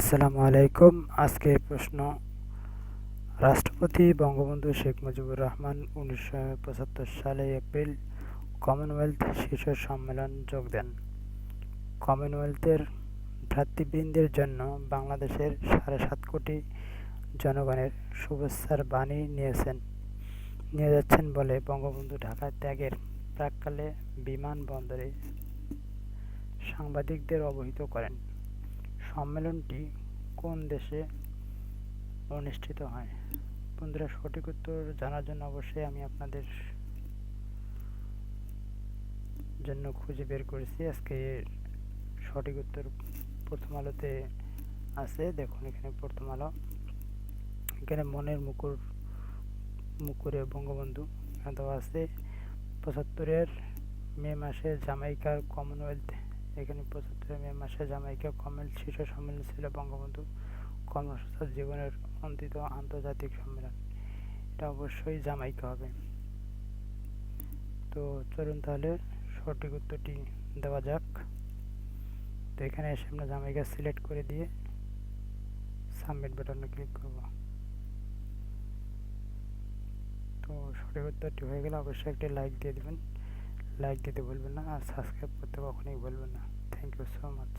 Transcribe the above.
আসসালামু আলাইকুম। আজকের প্রশ্ন, রাষ্ট্রপতি বঙ্গবন্ধু শেখ মুজিবুর রহমান উনিশশো পঁচাত্তর সালে এপ্রিল কমনওয়েলথ শীর্ষ সম্মেলন যোগ দেন। কমনওয়েলথের ভ্রাতৃবৃন্দের জন্য বাংলাদেশের সাড়ে সাত কোটি জনগণের শুভেচ্ছার বাণী নিয়েছেন। নিয়ে যাচ্ছেন বলে বঙ্গবন্ধু ঢাকা ত্যাগের প্রাককালে বিমানবন্দরে সাংবাদিকদের অবহিত করেন। সম্মেলনটি কোন দেশে অনুষ্ঠিত হয়? বন্ধুরা, সঠিক উত্তর জানার জন্য অবশ্যই আমি আপনাদের জন্য খুঁজে বের করেছি। আজকে সঠিক উত্তর প্রথম আলোতে আছে। দেখুন, এখানে প্রথম আলো। এখানে মনের মুকুর, মুকুরে বঙ্গবন্ধু দেওয়া আছে। পঁচাত্তরের মে মাসে জামাইকার কমনওয়েলথ এখানে পঁচাত্তরের মে মাসে জামাইকা কমনওয়েলথ শীর্ষ সম্মেলন ছিল বঙ্গবন্ধু কর্মসূচার জীবনের অন্তিত আন্তর্জাতিক সম্মেলন। এটা অবশ্যই জামাইকা হবে। তো চলুন তাহলে সঠিক উত্তরটি দেওয়া যাক। তো এখানে এসে আমরা জামাইকা সিলেক্ট করে দিয়ে সাবমিট বাটনে ক্লিক করব। তো সঠিক উত্তরটি হয়ে গেলে অবশ্যই একটি লাইক দিয়ে দেবেন। লাইক দিতে ভুলবেন না আর সাবস্ক্রাইব করতে কখনোই ভুলবেন না। Thank you so much